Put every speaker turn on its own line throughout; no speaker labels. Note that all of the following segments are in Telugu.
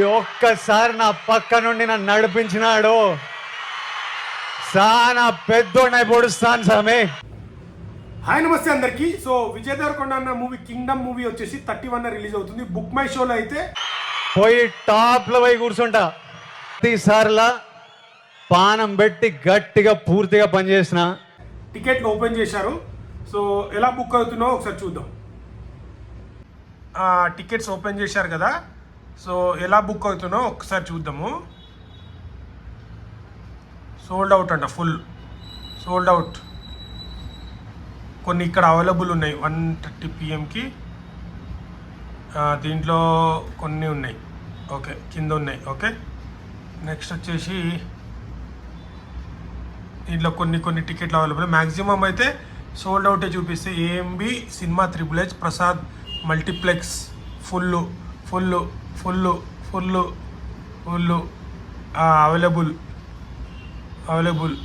ఒక్కసారి నా పక్క నుండి నన్ను నడిపించినాడు. సానా పెద్దోడినై పొడుస్తాను సామి
హాయ్ నమస్తే అందరికి. సో విజయ్ దేవరకొండ అన్న మూవీ కింగ్డమ్ మూవీ వచ్చేసి థర్టీ వన్ రిలీజ్ అవుతుంది. బుక్ మై షోలో అయితే
పోయి టాప్లో పోయి కూర్చుంటా. ప్రతిసారిలా పానం పెట్టి గట్టిగా పూర్తిగా పనిచేసిన
టికెట్లు ఓపెన్ చేశారు. సో ఎలా బుక్ అవుతుందో ఒకసారి చూద్దాం. టికెట్స్ ఓపెన్ చేశారు కదా. సో ఎలా బుక్ అవుతుందో ఒకసారి చూద్దాము. సోల్డ్ అవుట్ అంట ఫుల్ సోల్డ్ అవుట్ కొన్ని ఇక్కడ అవైలబుల్ ఉన్నాయి వన్ థర్టీ పిఎంకి దీంట్లో కొన్ని ఉన్నాయి. ఓకే కింద ఉన్నాయి ఓకే నెక్స్ట్ వచ్చేసి దీంట్లో కొన్ని కొన్ని టికెట్లు అవైలబుల్ మ్యాక్సిమం అయితే సోల్డ్ అవుటే చూపిస్తే A M B cinema triple H Prasad multiplex full full full full full available available.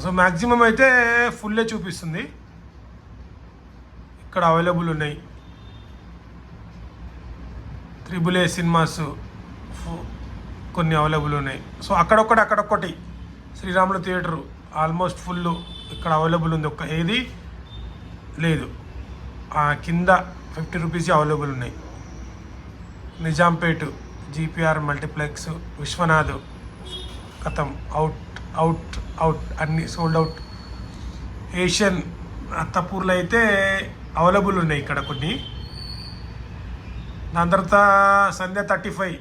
So maximum అయితే ఫుల్లే చూపిస్తుంది. ఇక్కడ అవైలబుల్ ఉన్నాయి. త్రిబుల్ ఏ సినిమాస్ ఫు- కొన్ని అవైలబుల్ ఉన్నాయి. సో అక్కడొక్కటి అక్కడొక్కటి. శ్రీరాములు థియేటరు ఆల్మోస్ట్ ఫుల్ ఇక్కడ అవైలబుల్ ఉంది. ఒక్క ఏది లేదు. కింద ఫిఫ్టీ రూపీస్ అవైలబుల్ ఉన్నాయి. Nizampet G P R multiplex Viswanath కథం అవుట్ అవుట్ అవుట్ అన్ని సోల్డ్ అవుట్ ఏషియన్ అత్తపూర్లో అయితే అవైలబుల్ ఉన్నాయి ఇక్కడ కొన్ని. దాని తర్వాత సంధ్య థర్టీ ఫైవ్.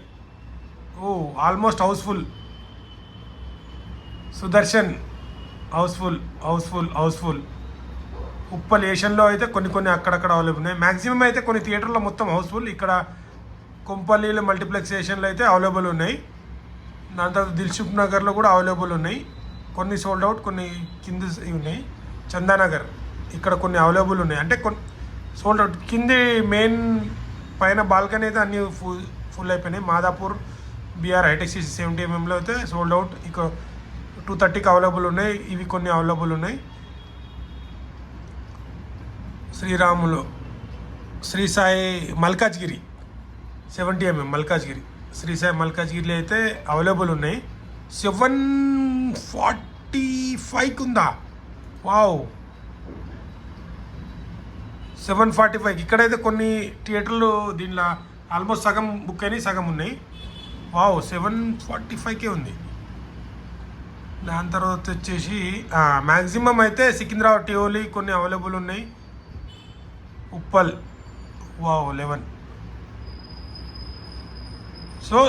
ఓ almost house full. Sudarshan house full house full house full. Uppal ఏషియన్లో అయితే కొన్ని కొన్ని అక్కడక్కడ అవైలబుల్ ఉన్నాయి. మ్యాక్సిమం అయితే కొన్ని థియేటర్లో మొత్తం హౌస్ఫుల్. ఇక్కడ కొంపల్లిలో మల్టీప్లెక్స్ స్టేషన్లు అయితే అవైలబుల్ ఉన్నాయి. దాని తర్వాత దిల్సుఖ్ నగర్లో కూడా అవైలబుల్ ఉన్నాయి. కొన్ని సోల్డ్ అవుట్ కొన్ని కింద ఉన్నాయి. చందానగర్ ఇక్కడ కొన్ని అవైలబుల్ ఉన్నాయి. అంటే కొన్ని సోల్డ్ అవుట్ కింది మెయిన్ పైన బాల్కనీ అయితే అన్నీ ఫుల్ ఫుల్ అయిపోయినాయి. Madhapur B R hitech seventy ఎంఎంలో అయితే సోల్డ్ అవుట్ ఇక టూ థర్టీకి అవైలబుల్ ఉన్నాయి. ఇవి కొన్ని అవైలబుల్ ఉన్నాయి. Sriramulu Sri Sai Malkajgiri. Seventy M M Malkajgiri. Sri Sai మల్కాజ్గిరిలో అయితే అవైలబుల్ ఉన్నాయి. సెవెన్ ఫార్టీ ఫైవ్కి ఉందా? వావ్. సెవెన్ ఫార్టీ ఫైవ్ ఇక్కడైతే కొన్ని థియేటర్లు దీనిలో ఆల్మోస్ట్ సగం బుక్ అయినాయి సగం ఉన్నాయి. వావ్ సెవెన్ ఫార్టీ ఫైవ్కే ఉంది. దాని తర్వాత వచ్చేసి మ్యాక్సిమం అయితే సికింద్రాబాద్ టియోలి కొన్ని అవైలబుల్ ఉన్నాయి. ఉప్పల్. Wow eleven. సో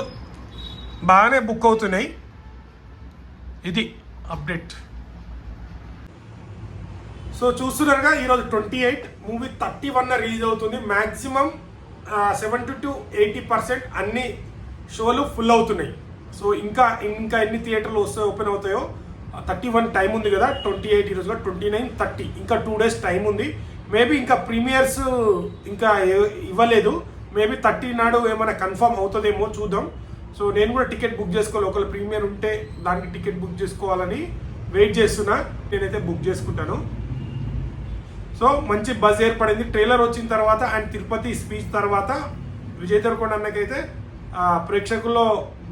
బాగానే బుక్ అవుతున్నాయి. ఇది అప్డేట్ సో చూస్తున్నారుగా ఈరోజు twenty eight movie thirty one release అవుతుంది maximum seventy to eighty percent అన్ని షోలు ఫుల్ అవుతున్నాయి. సో ఇంకా ఇంకా ఎన్ని థియేటర్లు వస్తే ఓపెన్ అవుతాయో థర్టీ వన్ టైం ఉంది కదా ట్వంటీ ఎయిట్ ఈరోజులో ట్వంటీ నైన్ థర్టీ ఇంకా టూ డేస్ టైం ఉంది. మేబీ ఇంకా ప్రీమియర్స్ ఇంకా ఇవ్వలేదు. మేబీ థర్టీ నాడు ఏమైనా కన్ఫర్మ్ అవుతుందేమో చూద్దాం. సో నేను కూడా టికెట్ బుక్ చేసుకోవాలి. ఒకవేళ ప్రీమియర్ ఉంటే దానికి టికెట్ బుక్ చేసుకోవాలని వెయిట్ చేస్తున్నా. నేనైతే బుక్ చేసుకుంటాను. సో మంచి బజ్ ఏర్పడింది. ట్రైలర్ వచ్చిన తర్వాత అండ్ తిరుపతి స్పీచ్ తర్వాత విజయ్ దర్కొండ అన్నకైతే ప్రేక్షకుల్లో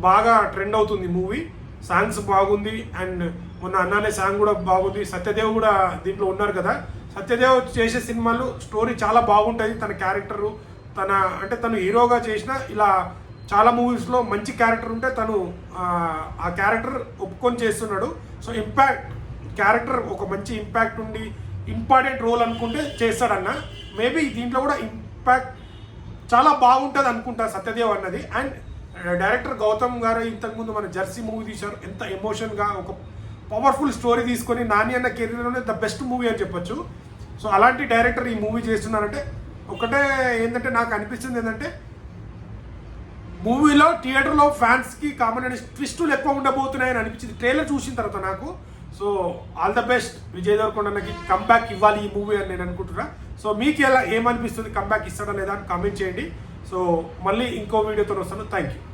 బాగా ట్రెండ్ అవుతుంది మూవీ. సాంగ్స్ బాగుంది అండ్ మొన్న అన్నానే సాంగ్ కూడా బాగుంది. సత్యదేవ్ కూడా దీంట్లో ఉన్నారు కదా. సత్యదేవ్ చేసే సినిమాలు స్టోరీ చాలా బాగుంటుంది. తన క్యారెక్టరు తన అంటే తను హీరోగా చేసిన ఇలా చాలా మూవీస్లో మంచి క్యారెక్టర్ ఉంటే తను ఆ, క్యారెక్టర్ ఒప్పుకొని చేస్తున్నాడు. సో ఇంపాక్ట్ క్యారెక్టర్ ఒక మంచి ఇంపాక్ట్ ఉండి ఇంపార్టెంట్ రోల్ అనుకుంటే చేస్తాడన్న. మేబీ దీంట్లో కూడా ఇంపాక్ట్ చాలా బాగుంటుంది అనుకుంటా సత్యదేవ్ అన్నది. అండ్ డైరెక్టర్ గౌతమ్ గారు ఇంతకుముందు మన జెర్సీ మూవీ తీశారు. ఎంత ఎమోషన్గా ఒక పవర్ఫుల్ స్టోరీ తీసుకొని నాని అన్న కెరీర్లోనే ద బెస్ట్ మూవీ అని చెప్పొచ్చు. సో అలాంటి డైరెక్టర్ ఈ మూవీ చేస్తున్నారంటే ఒకటే ఏంటంటే నాకు అనిపిస్తుంది ఏంటంటే మూవీలో థియేటర్లో ఫ్యాన్స్కి కామన్ అనే ట్విస్టులు ఎక్కువ ఉండబోతున్నాయని అనిపించింది. ట్రైలర్ చూసిన తర్వాత నాకు. So all the best. Vijay దేవరకొండకి comeback ఇవ్వాలి ఈ మూవీ అని నేను అనుకుంటున్నా. సో మీకు ఎలా ఏమనిపిస్తుంది? కంబ్యాక్ ఇస్తాడా లేదా అని కామెంట్ చేయండి. సో మళ్ళీ ఇంకో వీడియోతో వస్తాను. Thank you